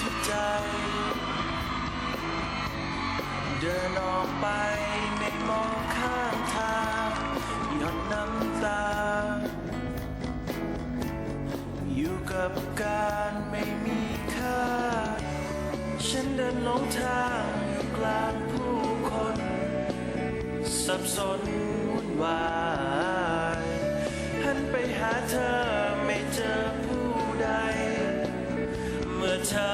ที่ใจ เดินออกไปไม่มองข้างทางหยดน้ำตา อยู่กับการไม่มีค่า ฉันเดินหลงทางอยู่กลางผู้คน สับสนวุ่นวายหันไปหาเธอ เธอ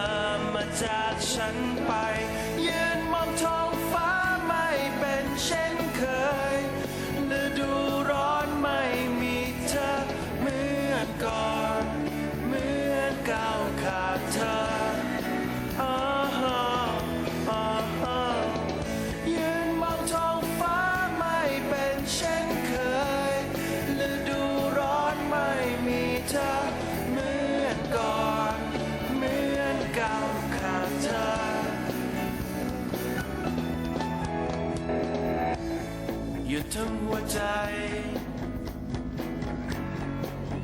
มาจากฉันไป ยืนมองท้องฟ้าไม่เป็นเช่น ทั้งหัวใจ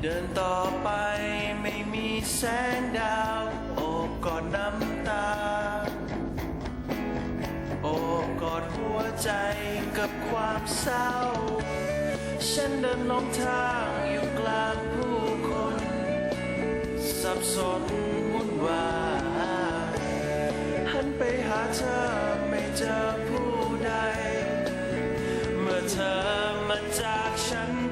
เดินต่อไปไม่มีแสงดาวโอบกอดน้ำตา โอบกอดหัวใจกับความเศร้า ฉันเดินลงทางอยู่กลางผู้คน สับสนวุ่นวายหันไปหาเธอไม่เจอผู้ใด เธอมาจากฉัน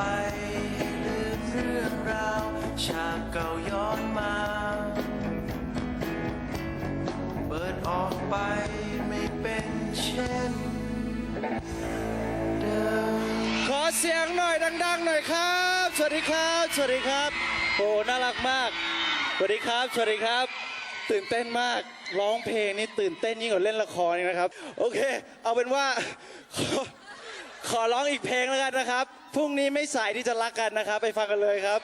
ไปลืมเรื่องราวฉากเก่าย้อนมา เปิดออกไปไม่เป็นเช่นเดิมขอเสียงหน่อยดัง ๆ หน่อยครับ สวัสดีครับ สวัสดีครับ โอ้น่ารักมาก สวัสดีครับ สวัสดีครับ ตื่นเต้นมาก ร้องเพลงนี่ตื่นเต้นยิ่งกว่าเล่นละครอีกนะครับ โอเค เอาเป็นว่า ขอขอร้องอีกเพลงแล้วกันนะครับ พรุ่งนี้ไม่สายที่จะรักกันนะครับ ไปฟังกันเลยครับ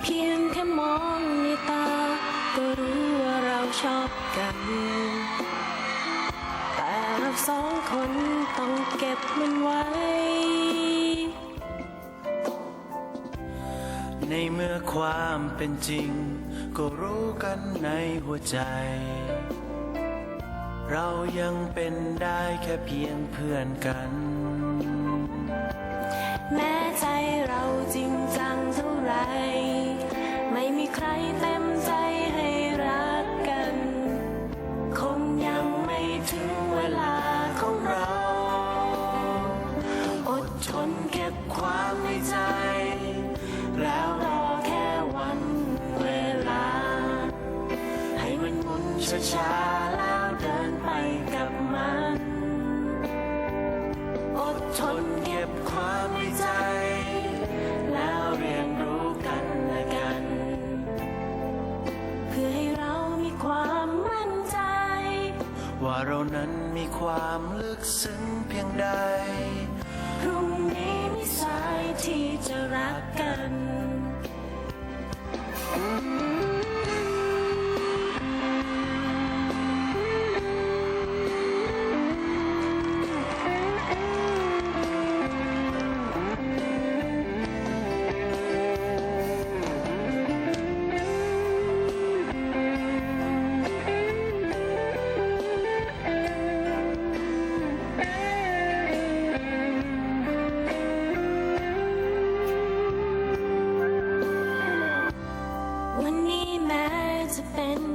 เพียงแค่มองในตาก็รู้ ชอบกัน แต่เราสองคนต้องเก็บมันไว้ ในเมื่อความเป็นจริง ก็รู้กันในหัวใจ เรายังเป็นได้แค่เพียงเพื่อนกัน แม้ใจเราจริงจังเท่าไร ไม่มีใครเต ช้าแล้วเดินไปกับมัน อดทนเก็บความในใจ แล้วเรียนรู้กันและกัน เพื่อให้เรามีความมั่นใจ ว่าเรานั้นมีความลึกซึ้งเพียงใด พรุ่งนี้มีสายที่จะรักกัน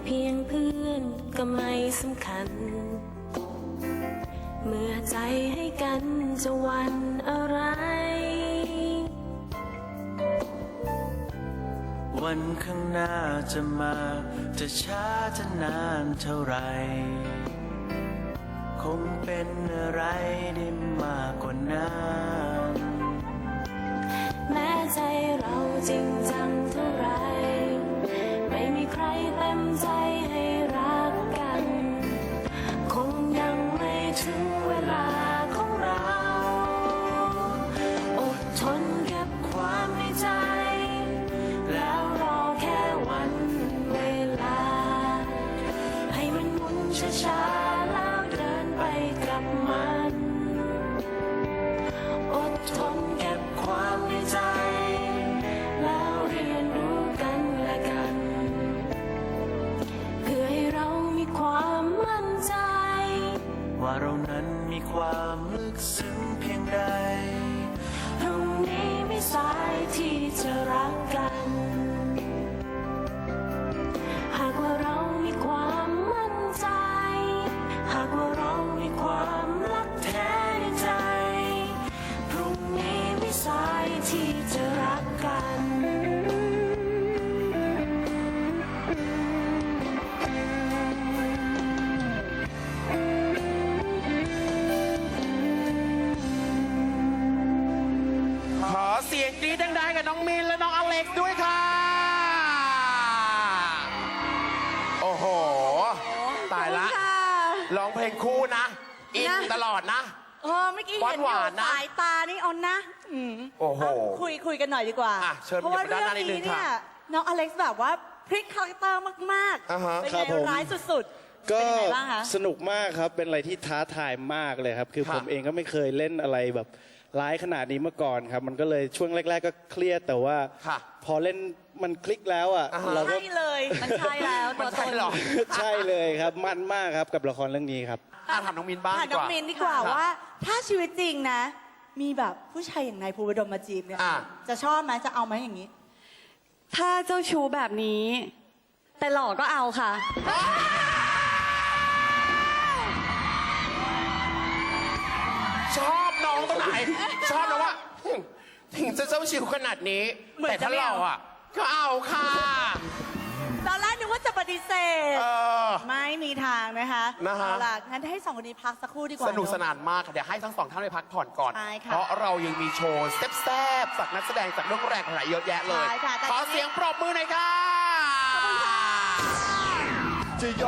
พียงเพื่อนก็ไม่สำคัญ เมื่อใจให้กันจะวันอะไร วันข้างหน้าจะมาจะช้าจะนานเท่าไร คงเป็นอะไรได้มากกว่านั้นแม้ใจเราจริงจังเท่าไร ไม่มีใครเต็มใจให้ ที่จะรักกัน หากว่าเรามีความมั่นใจ หากว่าเรามีความรักแท้ในใจ พรุ่งนี้ไม่สายที่จะรักกัน สียงกรี๊ดดังๆกับน้องมินและน้องอเล็กซ์ด้วยค่ะ โอ้โห ตายละค่ะร้องเพลงคู่นะ อินนะ ตลอดนะ เออเมื่อกี้เห็นอหวายู่นๆนะสายตานี่เอานะอืมโอ้โหะคุยคุยกันหน่อยดีกว่าอะเชิญเพราะว่าไปด้าเรื่นองหน้านิดนึนี้งเนี่ยค่ะน้องอเล็กซ์แบบว่าพลิกคาแรคเตอร์มากอ่าฮะ ๆเป็นครับไงผม ร้ายสุดก็เป็นยังไงบ้างคะ สนุกมากครับ เป็นอะไรที่ท้าทายมากเลยครับ คือค่ะ ผมเองก็ไม่เคยเล่นอะไรแบบ ร้ายขนาดนี้มาก่อนครับ มันก็เลยช่วงแรก ๆ ก็เครียดแต่ว่า ค่ะ พอเล่นมันคลิกแล้วอะอ่าฮะเราๆก็ใช่เลย มันใช่แล้วมัตันวตใช่นเหรอใช่เลยครับ มันมากครับกับละครเรื่องนี้ครับ อะถามน้องมินบ้างถามดีน้กองว่า มินดีกว่าค่ะว่า ถ้าชีวิตจริงนะ มีแบบผู้ชายอย่างนายภูวดลมาจีบเนี่ยอะ จะชอบไหมจะเอาไหมอย่างนี้ ถ้าเจ้าชู้แบบนี้ แต่หล่อก็เอาค่ะ ชอบน้อง ตรงไหน ชอบนะว่าหึถึงจะเจ้าชิวขนาดนี้ เหมือนแต่ถ้าจะไม่เราเอา อะ ก็เอาค่ะ ตอนแรกนึกว่าจะปฏิเสธ เออ ไม่มีทางนะคะนะฮะ เอาล่ะงั้นให้สองคนนี้พักสักครู่ดีกว่าสนุกเอะสนานมากค่ะเดี๋ยวให้ทั้งสองท่านไปพักผ่อนก่อน ใช่ค่ะเพราะเรายังมีโชว์แซ่บๆจากนักแสดงจากเรื่องแรกหลายเยอะแยะเลย ใช่ค่ะแต่ขอเสียงปรบมือหน่อยค่ะขอบคุณค่ะจะยอม